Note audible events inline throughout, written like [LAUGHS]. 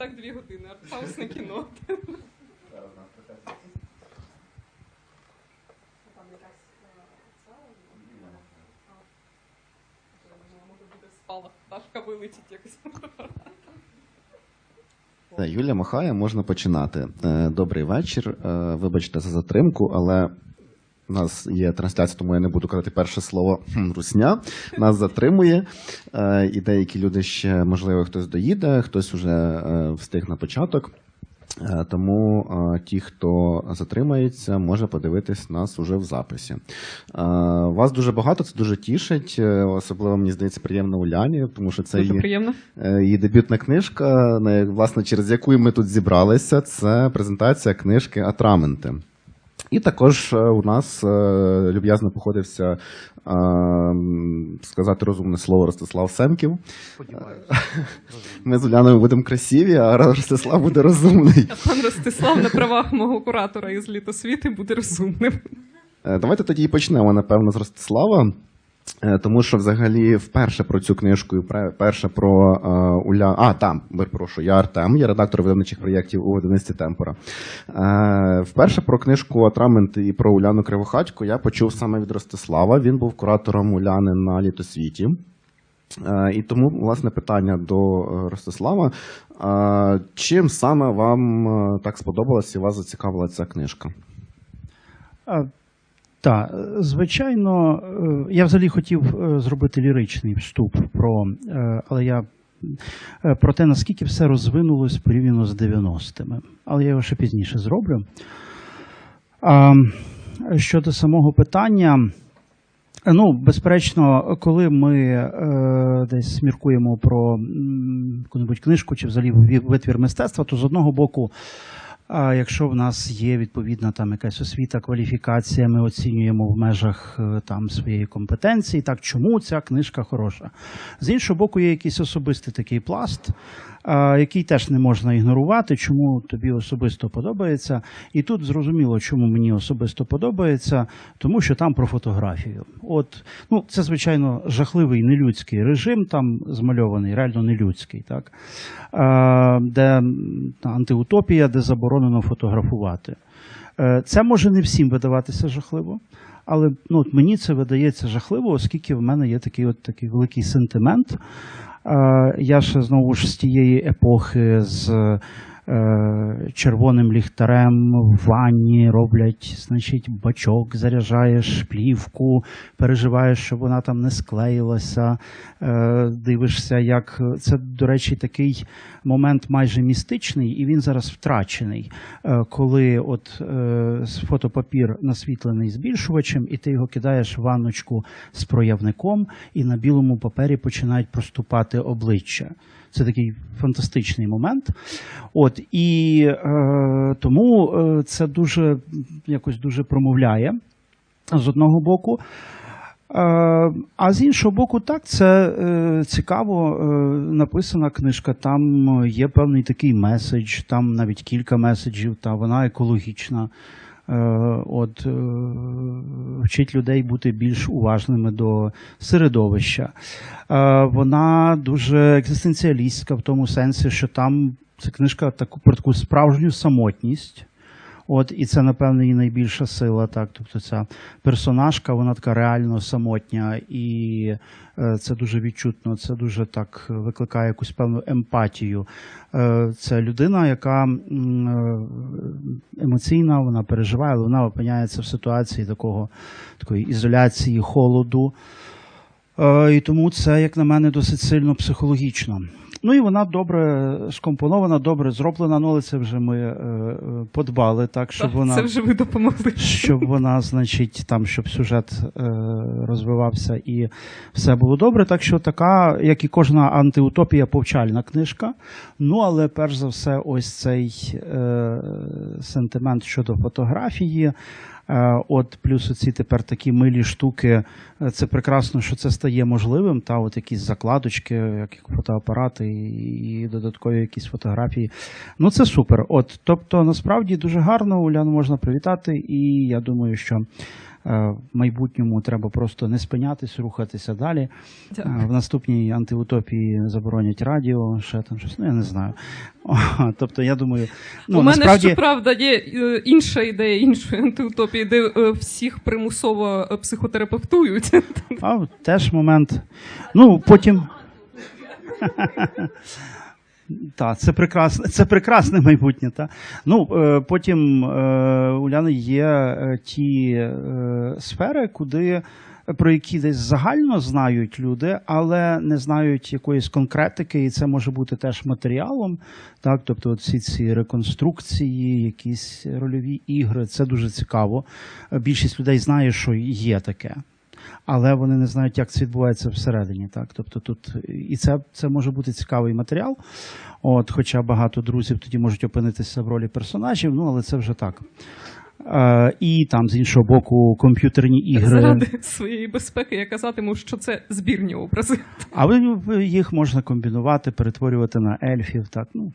так дві години. Артхаусне кіно. Там якась ця може буде спалах, пташка вилетить якось. Та, Юлія махає, можна починати. Е, Добрий вечір. Е, Вибачте за затримку, але у нас є трансляція, тому я не буду казати перше слово русня. Нас затримує. Е, І деякі люди ще, можливо, хтось доїде, хтось вже е, встиг на початок. Е, Тому ті, хто затримається, може подивитись нас уже в записі. Вас дуже багато, це дуже тішить. Особливо мені здається приємно Уляні, тому що це Дуже приємно. Е, Її дебютна книжка, власне, через яку ми тут зібралися, це презентація книжки Атраменти. І також е, у нас е, люб'язно походився е, сказати розумне слово Ростислав Семків. [LAUGHS] Ми з Уляною будемо красиві, а Ростислав буде розумний. А пан Ростислав на правах мого куратора із літосвіти буде розумним. Давайте тоді і почнемо, напевно, з Ростислава. Е, Тому що взагалі вперше про цю книжку, і перше про е, Уля. А, там, перепрошую, я Артем, я редактор видавничих проєктів у видавництві Темпора. Е, вперше про книжку Атрамент і про Уляну Кривохатько я почув саме від Ростислава. Він був куратором Уляни на літосвіті. Е, І тому, власне, питання до е, Ростислава. Е, Чим саме вам е, так сподобалась і вас зацікавила ця книжка? Так, звичайно, е, я взагалі хотів е, зробити ліричний вступ про, е, але я е, про те, наскільки все розвинулось порівняно з 90-ми. Але я його ще пізніше зроблю. Щодо самого питання. Ну, безперечно, коли ми е, десь міркуємо про яку-небудь книжку чи взагалі витвір мистецтва, то з одного боку, а якщо в нас є відповідна там якась освіта, кваліфікація, ми оцінюємо в межах е, там своєї компетенції, так чому ця книжка хороша. З іншого боку, є якийсь особистий такий пласт, який теж не можна ігнорувати, чому тобі особисто подобається. І тут зрозуміло, чому мені особисто подобається, тому що там про фотографію. От, ну, це, звичайно, жахливий нелюдський режим, там змальований, реально нелюдський, так? Де антиутопія, де заборонено фотографувати. Е, Це може не всім видаватися жахливо, але ну, от мені це видається жахливо, оскільки в мене є такий от такий великий сентимент. Е, Я ще знову ж з тієї епохи з червоним ліхтарем в ванні роблять, значить, бачок, заряджаєш плівку, переживаєш, щоб вона там не склеїлася, е, дивишся, як це, до речі, такий момент майже містичний, і він зараз втрачений, е, коли от е, фотопапір насвітлений збільшувачем, і ти його кидаєш в ванночку з проявником, і на білому папері починають проступати обличчя. Це такий фантастичний момент. От і е, тому е, це дуже якось дуже промовляє з одного боку. Е, А з іншого боку, так, це е, цікаво написана книжка. Там є певний такий меседж, там навіть кілька меседжів, та вона екологічна. Е, От е, вчить людей бути більш уважними до середовища. Е, Вона дуже екзистенціалістська в тому сенсі, що там ця книжка таку про таку справжню самотність. От, і це, напевно, її найбільша сила. Так, тобто ця персонажка, вона така реально самотня, і е, це дуже відчутно, це дуже так викликає якусь певну емпатію. Е, це людина, яка е, емоційна, вона переживає, але вона опиняється в ситуації такого такої ізоляції, холоду. І тому це, як на мене, досить сильно психологічно. Ну і вона добре скомпонована, добре зроблена, ну але це вже ми е, е, подбали, так, щоб Так, вона Це вже ви допомогли. щоб вона, значить, там, щоб сюжет е, розвивався і все було добре. Так що така, як і кожна антиутопія, повчальна книжка. Ну, але перш за все, ось цей е, сентимент щодо фотографії. Е, От плюс оці тепер такі милі штуки. Е, Це прекрасно, що це стає можливим. Та от якісь закладочки, як фотоапарати і, додаткові якісь фотографії. Ну це супер. От, тобто, насправді дуже гарно Уляну можна привітати, і я думаю, що в майбутньому треба просто не спинятись, рухатися далі. Дякую. Е, В наступній антиутопії заборонять радіо, ще там щось. Ну я не знаю. Тобто, я думаю, ну У мене насправді щоправда є е, інша ідея іншої антиутопії, де е, всіх примусово е, психотерапевтують. а, теж момент. Ну потім. [LAUGHS] Так, це прекрасне, це прекрасне майбутнє. Та. Ну, е, потім е, у Ляни є е, ті сфери, куди, про які десь загально знають люди, але не знають якоїсь конкретики, і це може бути теж матеріалом. Так, тобто, всі ці реконструкції, якісь рольові ігри, це дуже цікаво. Більшість людей знає, що є таке. Але вони не знають, як це відбувається всередині. Так? Тобто тут і це, це може бути цікавий матеріал. От, хоча багато друзів тоді можуть опинитися в ролі персонажів, ну але це вже так. Е, і там, з іншого боку, комп'ютерні ігри. Заради своєї безпеки я казатиму, що це збірні образи. Але їх можна комбінувати, перетворювати на ельфів. Так, ну.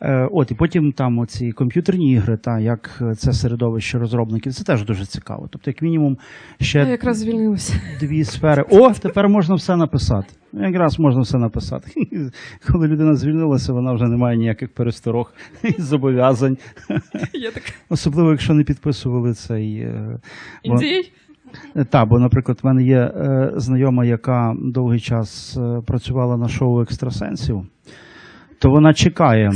Е, От, і потім там оці комп'ютерні ігри, та як це середовище розробників, це теж дуже цікаво. Тобто, як мінімум, ще Я якраз звільнилася. дві сфери. О, тепер можна все написати. Якраз можна все написати. [LAUGHS] Коли людина звільнилася, вона вже не має ніяких пересторог [LAUGHS] і зобов'язань. Особливо, якщо не підписували цей. е, бо- індій. Так, бо, наприклад, в мене є е, знайома, яка довгий час е, працювала на шоу екстрасенсів, то вона чекає.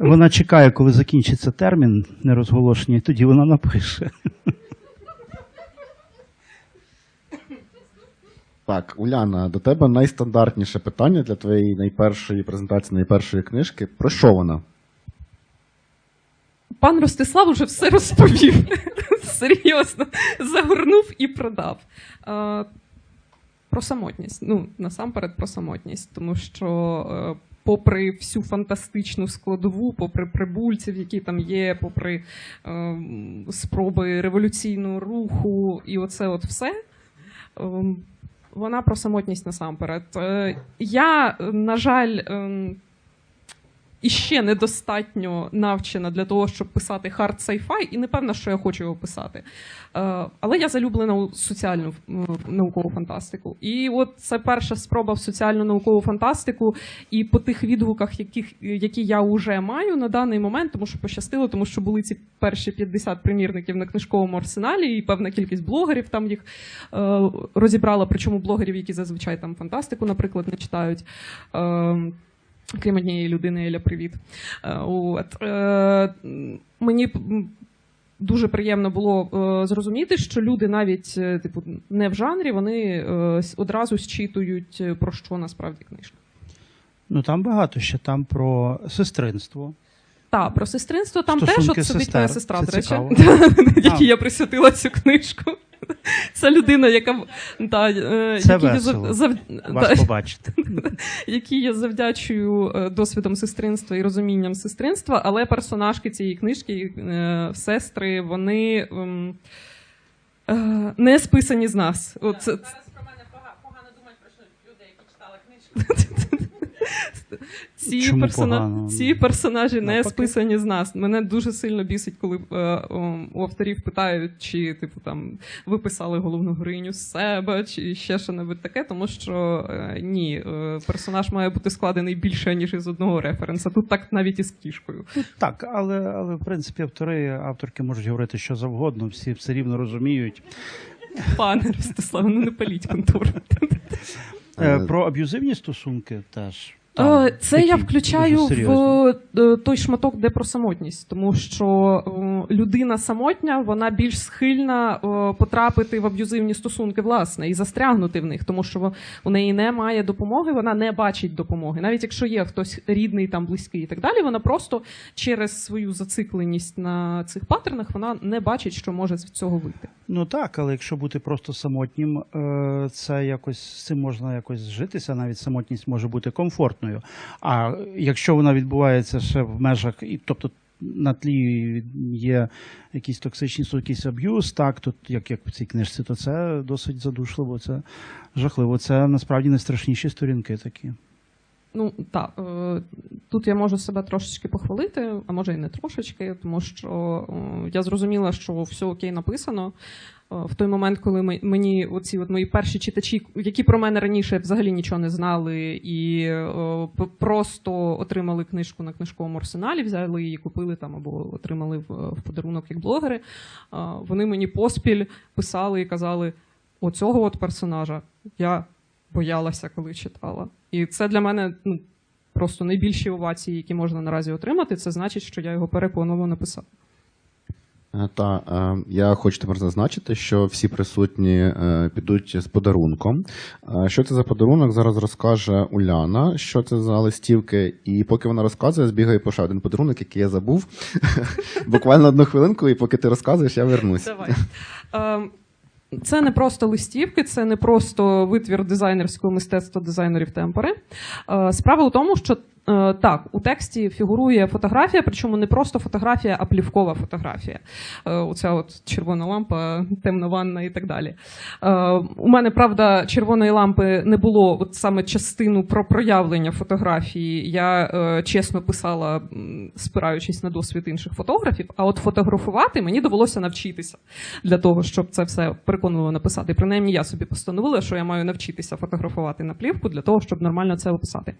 Вона чекає, коли закінчиться термін нерозголошення, і тоді вона напише. Так, Уляна, до тебе найстандартніше питання для твоєї найпершої презентації, найпершої книжки. Про що вона? Пан Ростислав уже все розповів. Серйозно. Загорнув і продав. Е, Про самотність. Ну, насамперед про самотність, тому що. Попри всю фантастичну складову, попри прибульців, які там є, попри е, спроби революційного руху, і оце от все, е, вона про самотність насамперед. Е, я, на жаль, е, іще недостатньо навчена для того, щоб писати хард сайфай, і не певна, що я хочу його писати. Е, але я залюблена у соціальну наукову фантастику. І от це перша спроба в соціальну наукову фантастику, і по тих відгуках, яких, які я вже маю на даний момент, тому що пощастило, тому що були ці перші 50 примірників на книжковому арсеналі, і певна кількість блогерів там їх е, розібрала. Причому блогерів, які зазвичай там фантастику, наприклад, не читають. Крім однієї людини, Еля, привіт. Е, От. Е, Мені дуже приємно було е, зрозуміти, що люди навіть е, типу, не в жанрі, вони е, одразу зчитують, про що насправді книжка. Ну там багато ще там про сестринство. Так, про сестринство там теж Стосунки от сидить моя сестра, Це до речі, якій [LAUGHS] я присвятила цю книжку. [LAUGHS] Це людина, яка та, е, Це якій я весело. зав- зав- Вас та- побачити. [LAUGHS] які я завдячую е, досвідом сестринства і розумінням сестринства, але персонажки цієї книжки, е, сестри, вони ем, е, не списані з нас. От, це- про мене погано думають про що люди, які читали книжку. [LAUGHS] ці, Чому персона... ці персонажі не списані з нас. Мене дуже сильно бісить, коли е, о, у авторів питають, чи типу там ви писали головну героїню з себе, чи ще що небудь таке, тому що е, ні, е, персонаж має бути складений більше ніж із одного референса. Тут так навіть із кішкою. Так, але, але в принципі автори, авторки можуть говорити що завгодно, всі все рівно розуміють. Пане Ростиславе, ну не паліть контору. Е, Е, про аб'юзивні стосунки теж. Е, там Це такі я включаю в е, той шматок, де про самотність, тому що е, людина самотня, вона більш схильна потрапити в аб'юзивні стосунки, власне, і застрягнути в них, тому що у неї немає допомоги, вона не бачить допомоги. Навіть якщо є хтось рідний, там близький і так далі, вона просто через свою зацикленість на цих паттернах вона не бачить, що може з цього вийти. Ну так, але якщо бути просто самотнім, це якось з цим можна якось зжитися, навіть самотність може бути комфортною. А якщо вона відбувається ще в межах, і тобто на тлі є якісь токсичні якийсь аб'юз, так, тут як, як в цій книжці, то це досить задушливо, це жахливо. Це насправді найстрашніші сторінки такі. Ну так, е, тут я можу себе трошечки похвалити, а може і не трошечки, тому що е, я зрозуміла, що все окей написано. Е, В той момент, коли мені оці от мої перші читачі, які про мене раніше взагалі нічого не знали, і е, просто отримали книжку на книжковому арсеналі, взяли її, купили там або отримали в, подарунок як блогери. е, Вони мені поспіль писали і казали: оцього от персонажа я боялася, коли читала. І це для мене ну, просто найбільші овації, які можна наразі отримати. Це значить, що я його переконливо написав. Е, Та е, я хочу тепер зазначити, що всі присутні е, підуть з подарунком. Що це за подарунок? Зараз розкаже Уляна, що це за листівки. І поки вона розказує, збігаю по ще один подарунок, який я забув. [LAUGHS] Буквально одну хвилинку, і поки ти розказуєш, я вернусь. Давай. Це не просто листівки, це не просто витвір дизайнерського мистецтва дизайнерів темпори. Справа у тому, що так, у тексті фігурує фотографія, причому не просто фотографія, а плівкова фотографія. Е, Оця от червона лампа, темна ванна і так далі. Е, У мене, правда, червоної лампи не було от саме частину про проявлення фотографії. Я е, чесно писала, спираючись на досвід інших фотографів, а от фотографувати мені довелося навчитися для того, щоб це все переконливо написати. Принаймні, я собі постановила, що я маю навчитися фотографувати на плівку для того, щоб нормально це описати.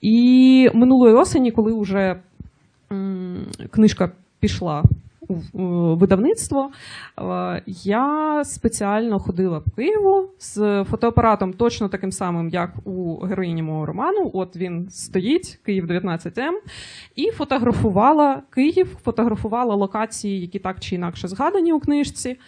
І минулої осені, коли вже книжка пішла у видавництво, е, я спеціально ходила по Києву з фотоапаратом точно таким самим, як у героїні мого роману. От він стоїть, Київ 19М, і фотографувала Київ, фотографувала локації, які так чи інакше згадані у книжці.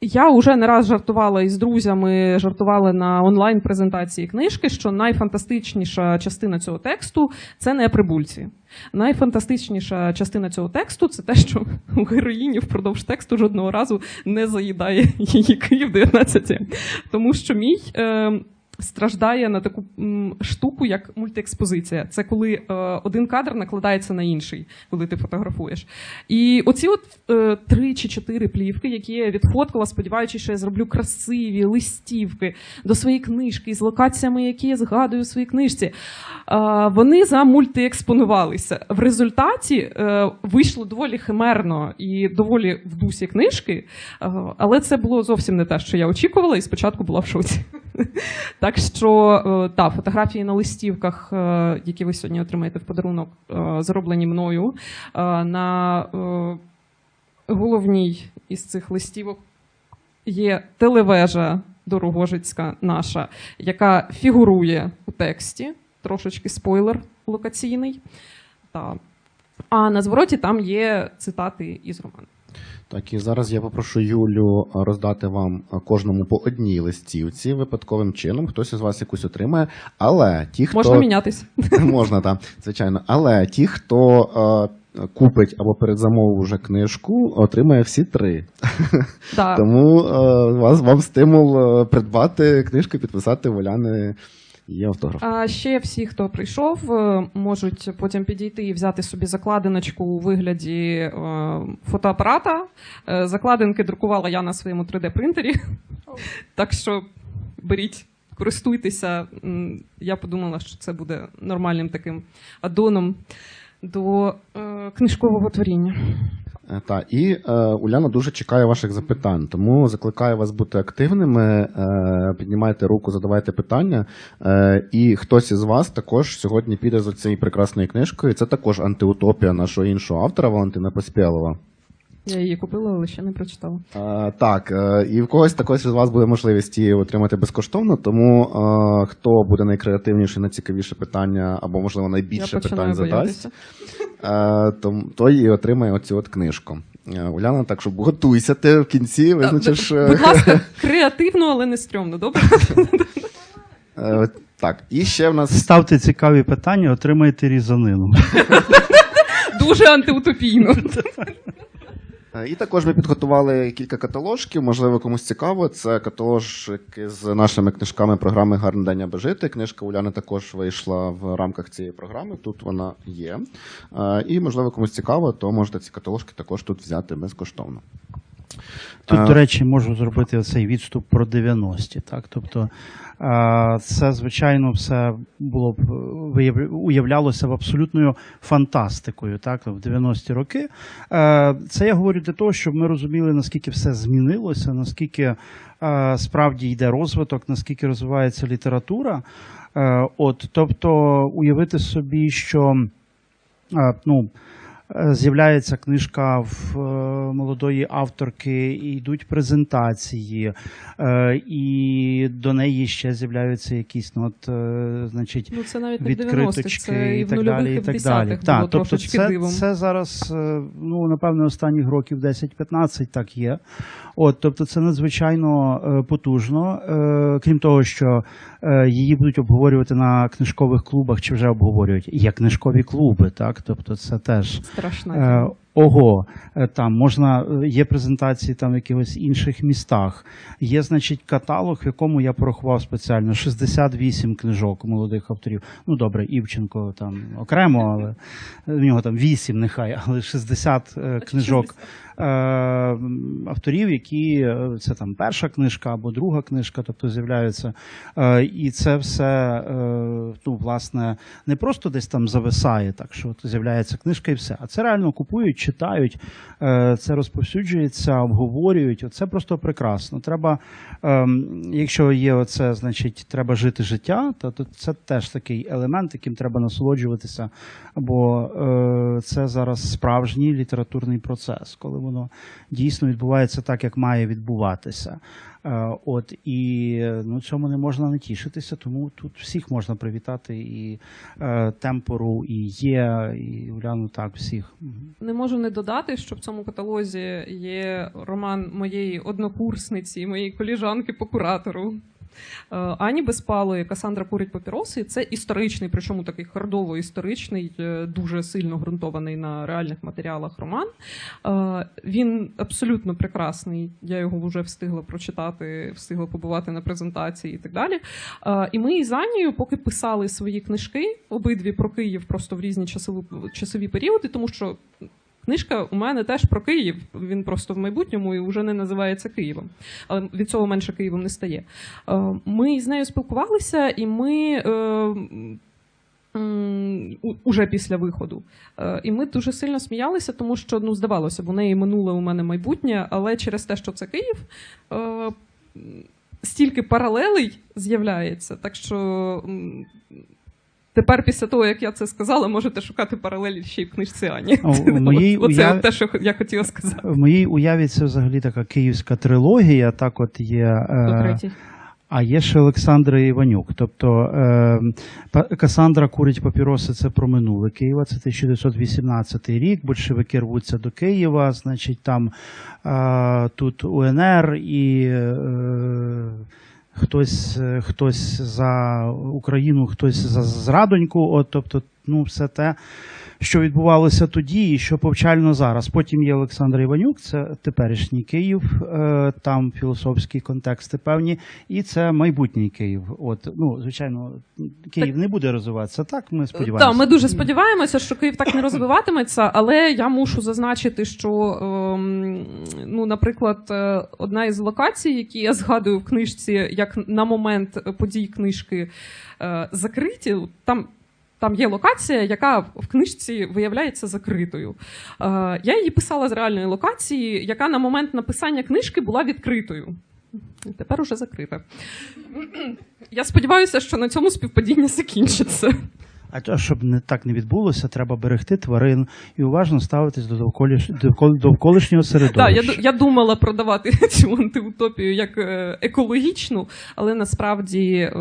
Я вже не раз жартувала із друзями, жартували на онлайн-презентації книжки, що найфантастичніша частина цього тексту це не прибульці. Найфантастичніша частина цього тексту це те, що у героїні впродовж тексту жодного разу не заїдає її Київ 19. Тому що мій. Е, Страждає на таку штуку, як мультиекспозиція. Це коли е, один кадр накладається на інший, коли ти фотографуєш. І оці от е, три чи чотири плівки, які я відфоткала, сподіваючись, що я зроблю красиві листівки до своєї книжки з локаціями, які я згадую у своїй книжці. Е, вони замультиекспонувалися. В результаті вийшло доволі химерно і доволі в дусі книжки, але це було зовсім не те, що я очікувала, і спочатку була в шоці. [LAUGHS] Так що е, та фотографії на листівках, е, які ви сьогодні отримаєте в подарунок, е, зроблені мною. На головній із цих листівок є телевежа Дорогожицька наша, яка фігурує у тексті. Трошечки спойлер локаційний. Та. А на звороті там є цитати із роману. Так, і зараз я попрошу Юлю роздати вам кожному по одній листівці випадковим чином. Хтось із вас якусь отримає. Але ті, хто Можна мінятись. [LAUGHS] можна, так, звичайно. Але ті, хто а, купить або передзамовив вже книжку, отримає всі три. Так. [LAUGHS] Тому а, вас вам стимул придбати книжку, підписати Воляни її автограф. А ще всі, хто прийшов, е, можуть потім підійти і взяти собі закладиночку у вигляді е, фотоапарата. Е, Закладинки друкувала я на своєму 3D-принтері. Так що беріть, користуйтеся. Я подумала, що це буде нормальним таким адоном до е, книжкового творіння. Е, Та і е, Уляна дуже чекає ваших запитань, тому закликаю вас бути активними. Е, піднімайте руку, задавайте питання. Е, і хтось із вас також сьогодні піде за цією прекрасною книжкою. Це також антиутопія нашого іншого автора Валентина Поспєлова. Я її купила, але ще не прочитала. Е, так, е, і в когось також із вас буде можливість її отримати безкоштовно. Тому е, хто буде найкреативніший, найцікавіше питання, або можливо найбільше я питань задасть. то, той і отримає оцю от книжку. Уляна, так що готуйся ти в кінці, визначиш. Будь ласка, [LAUGHS] креативно, але не стрьомно, добре? Так, і ще в нас Ставте цікаві питання, отримаєте різанину. [LAUGHS] Дуже антиутопійно. [LAUGHS] Е, І також ми підготували кілька каталожків. Можливо, комусь цікаво. Це каталожки з нашими книжками програми Гарний день аби жити. Книжка Уляни також вийшла в рамках цієї програми. Тут вона є. Е, І можливо, комусь цікаво, то можете ці каталожки також тут взяти безкоштовно. Тут, до речі, можу зробити оцей відступ про 90-ті. Так? Тобто, це, звичайно, все було б уявлялося б абсолютною фантастикою так? в 90-ті роки. Це я говорю для того, щоб ми розуміли, наскільки все змінилося, наскільки справді йде розвиток, наскільки розвивається література. От, тобто, уявити собі, що ну, З'являється книжка в е, молодої авторки, і йдуть презентації, е, і до неї ще з'являються якісь ну, от, е, значить, Ну, це навіть не 90-х, відкриточки це і і так далі. і так далі. було тобто це, дивом. це зараз, е, ну, напевне, останніх років 10-15 так є. От, тобто це надзвичайно е, потужно. Е, Крім того, що е, її будуть обговорювати на книжкових клубах, чи вже обговорюють. Є книжкові клуби, так? Тобто це теж Страшна. Ого, е, там можна е, є презентації там в якихось інших містах. Є, значить, каталог, в якому я порахував спеціально 68 книжок молодих авторів. Ну добре, Івченко там окремо, але в нього там 8 нехай, але 60 е, книжок авторів, які це там перша книжка або друга книжка, тобто з'являються. І це все ну, власне не просто десь там зависає, так що от з'являється книжка і все. А це реально купують, читають, е, це розповсюджується, обговорюють. Оце просто прекрасно. Треба, ем, якщо є оце, значить, треба жити життя, то, це теж такий елемент, яким треба насолоджуватися. Бо е, це зараз справжній літературний процес, коли воно дійсно відбувається так, як має відбуватися. Е, От і ну цьому не можна не тішитися, тому тут всіх можна привітати і темпору, і є, і Уляну так всіх. Не можу не додати, що в цьому каталозі є роман моєї однокурсниці, моєї коліжанки по куратору. Е, Ані Безпалої Касандра курить папіроси. Це історичний, причому такий хардово історичний, е, дуже сильно ґрунтований на реальних матеріалах роман. Е, Він абсолютно прекрасний. Я його вже встигла прочитати, встигла побувати на презентації і так далі. І ми із Анією, поки писали свої книжки, обидві про Київ просто в різні часові, часові періоди, тому що книжка у мене теж про Київ. Він просто в майбутньому і вже не називається Києвом. Але від цього менше Києвом не стає. Е, Ми з нею спілкувалися, і ми. е, Уже після виходу. Е, І ми дуже сильно сміялися, тому що ну, здавалося у неї минуле у мене майбутнє, але через те, що це Київ, стільки паралелей з'являється. Так що тепер, після того, як я це сказала, можете шукати паралелі ще й в книжці Ані. А у [LAUGHS] моїй Оце уяв- те, що я хотіла сказати. В моїй уяві це взагалі така київська трилогія. Так, от є. Е, а є ще Олександра Іванюк. Тобто е, Касандра курить папіроси це про минуле Києва, це 1918 рік. Большевики рвуться до Києва, значить, там е, тут УНР і. Е, Хтось, е, хтось за Україну, хтось за зрадоньку, от, тобто, ну, все те, що відбувалося тоді і що повчально зараз. Потім є Олександр Іванюк, це теперішній Київ, е, там філософські контексти певні, і це майбутній Київ. От, ну, звичайно, Київ не буде розвиватися, так ми сподіваємося. Так, ми дуже сподіваємося, що Київ так не розвиватиметься, але я мушу зазначити, що, ем, ну, наприклад, е, одна із локацій, які я згадую в книжці, як на момент подій книжки е, закриті, там. Там є локація, яка в книжці виявляється закритою. Е, я її писала з реальної локації, яка на момент написання книжки була відкритою. Тепер уже закрита. Я сподіваюся, що на цьому співпадіння закінчиться. А щоб не так не відбулося, треба берегти тварин і уважно ставитись до довколіш... довкол- довколишнього Так, я, я думала продавати [LAUGHS] цю антиутопію як е, екологічну, але насправді е,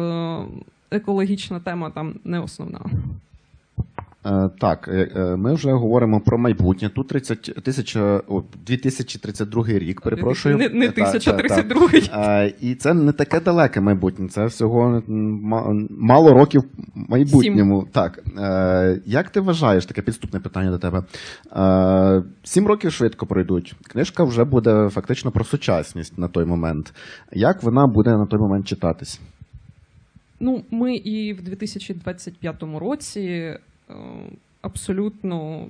екологічна тема там не основна. Е, Так, е, е, ми вже говоримо про майбутнє. Тут 30 тисяча, о, 2032 рік, перепрошую. Не, не Е, та- та- та. 1032. Е, І це не таке далеке майбутнє, це всього мало років майбутньому. Так. Е, Як ти вважаєш, таке підступне питання до тебе? Сім років швидко пройдуть. Книжка вже буде фактично про сучасність на той момент. Як вона буде на той момент читатись? Ну, ми і в 2025 році е, абсолютно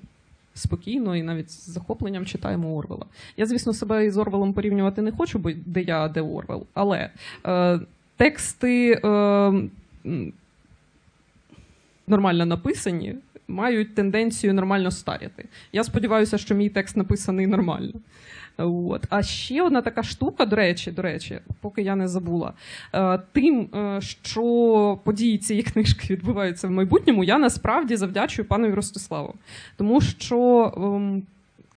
спокійно і навіть з захопленням читаємо Орвела. Я, звісно, себе із Орвелом порівнювати не хочу, бо де я, де Орвел. Але е, тексти е, нормально написані, мають тенденцію нормально старіти. Я сподіваюся, що мій текст написаний нормально. От. А ще одна така штука, до речі, до речі, поки я не забула. Е, Тим, е, що події цієї книжки відбуваються в майбутньому, я насправді завдячую панові Ростиславу. Тому що ем,